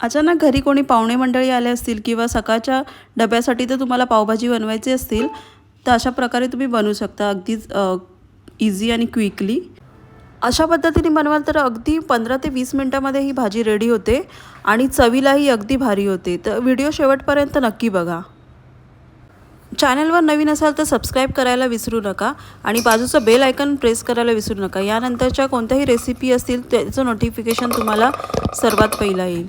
अचानक घरी कोणी पाहुणे मंडळी आले असतील किंवा सकाळच्या डब्यासाठी तर तुम्हाला पावभाजी बनवायची असतील तर अशा प्रकारे तुम्ही बनवू शकता. अगदीच इझी आणि क्विकली अशा पद्धतीने बनवाल तर अगदी पंधरा ते वीस मिनटामध्ये ही भाजी रेडी होते आणि चवीलाही अगदी भारी होते. तर व्हिडिओ शेवटपर्यंत नक्की बघा. चॅनलवर नवीन असाल तर सबस्क्राईब करायला विसरू नका आणि बाजूचं बेल आयकन प्रेस करायला विसरू नका. यानंतरच्या कोणत्याही रेसिपी असतील त्याचं नोटिफिकेशन तुम्हाला सर्वात पहिला येईल.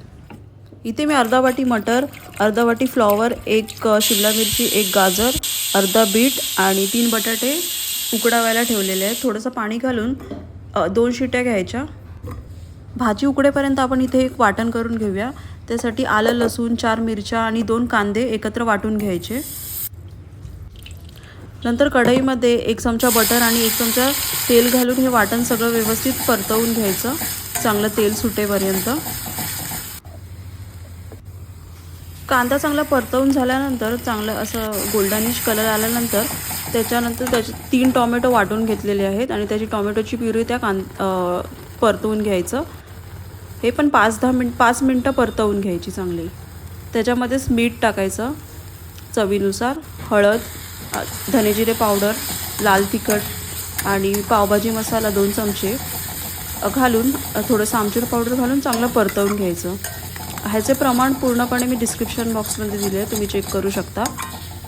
इथे मी अर्धा वाटी मटर अर्धा वाटी फ्लॉवर एक शिमला मिरची एक गाजर अर्धा बीट आणि तीन बटाटे उकडावायला ठेवलेले आहेत. थोडंसं पाणी घालून दोन शिट्या घ्यायच्या. भाजी उकडेपर्यंत आपण इथे एक वाटण करून घेऊया. त्यासाठी आलं लसूण चार मिरच्या आणि दोन कांदे एकत्र वाटून घ्यायचे. नंतर कढईमध्ये एक चमचा बटर आणि एक चमचा तेल घालून हे वाटण सगळं व्यवस्थित परतवून घ्यायचं. चांगलं तेल सुटेपर्यंत. कांदा चांगला परतवून झाल्यानंतर चांगलं असं गोल्डनिश कलर आल्यानंतर त्याच्यानंतर त्याचे तीन टॉमॅटो वाटून घेतलेले आहेत आणि त्याची टॉमॅटोची प्युरी त्या कां परतवून घ्यायचं. हे पण पाच दहा मिनिट पाच मिनटं परतवून घ्यायची चांगली. त्याच्यामध्येच मीठ टाकायचं चवीनुसार हळद धनेजिरे पावडर लाल तिखट आणि पावभाजी मसाला दोन चमचे घालून थोडंसं आमचूर पावडर घालून चांगलं परतवून घ्यायचं. ह्याचे प्रमाण पूर्णपणे मी डिस्क्रिप्शन बॉक्समध्ये दिले आहे तुम्ही चेक करू शकता.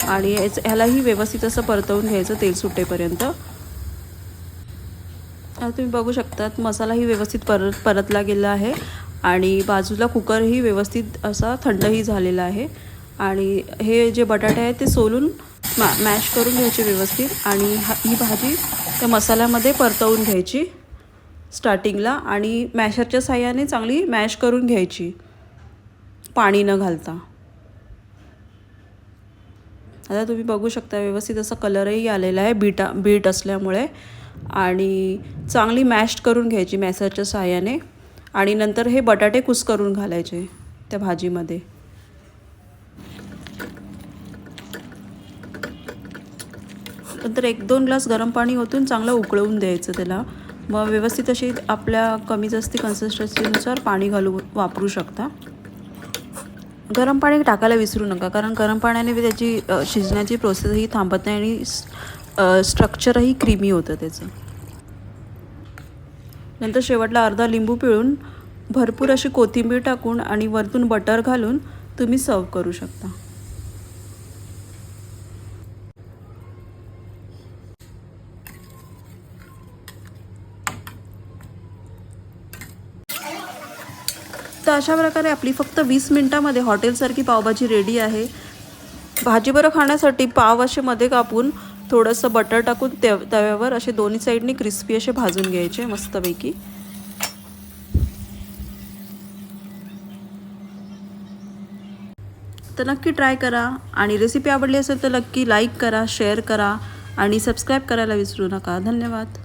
आणि याच ह्यालाही व्यवस्थित असं परतवून घ्यायचं तेल सुटेपर्यंत. आता तुम्ही बघू शकतात मसालाही व्यवस्थित परत परतला गेला आहे. आणि बाजूला कुकरही व्यवस्थित असा थंडही झालेला आहे. आणि हे जे बटाटे आहेत ते सोलून मॅ मॅश करून घ्यायचे व्यवस्थित. आणि हा ही भाजी त्या मसाल्यामध्ये परतवून घ्यायची स्टार्टिंगला आणि मॅशरच्या साह्याने चांगली मॅश करून घ्यायची. पाणी न घालता. आता तुम्ही बघू शकता व्यवस्थित असा कलरही आलेला आहे. बीटा बीट असल्यामुळे. आणि चांगली मॅश करून घ्यायची मॅसरच्या सहाय्याने. आणि नंतर हे बटाटे कुस करून घालायचे त्या भाजीमध्ये. नंतर एक दोन ग्लास गरम पाणी ओतून चांगलं उकळवून द्यायचं त्याला. मग व्यवस्थित अशी आपल्या कमी जास्ती कन्सिस्टन्सीनुसार पाणी घालू वापरू शकता. गरम पाणी टाकायला विसरू नका कारण गरम पाण्याने त्याची शिजण्याची प्रोसेसही थांबत नाही आणि स्ट्रक्चरही क्रीमी होतं त्याचं. नंतर शेवटला अर्धा लिंबू पिळून भरपूर अशी कोथिंबीर टाकून आणि वरतून बटर घालून तुम्ही सर्व करू शकता. तर अशा प्रकारे आपली फक्त वीस मिनटामध्ये हॉटेलसारखी पावभाजी रेडी आहे. भाजीबरं खाण्यासाठी पाव असे मध्ये कापून थोडंसं बटर टाकून त्या तव्यावर असे दोन्ही साईडनी क्रिस्पी असे भाजून घ्यायचे मस्तपैकी. तर नक्की ट्राय करा आणि रेसिपी आवडली असेल तर नक्की लाईक करा शेअर करा आणि सबस्क्राईब करायला विसरू नका. धन्यवाद.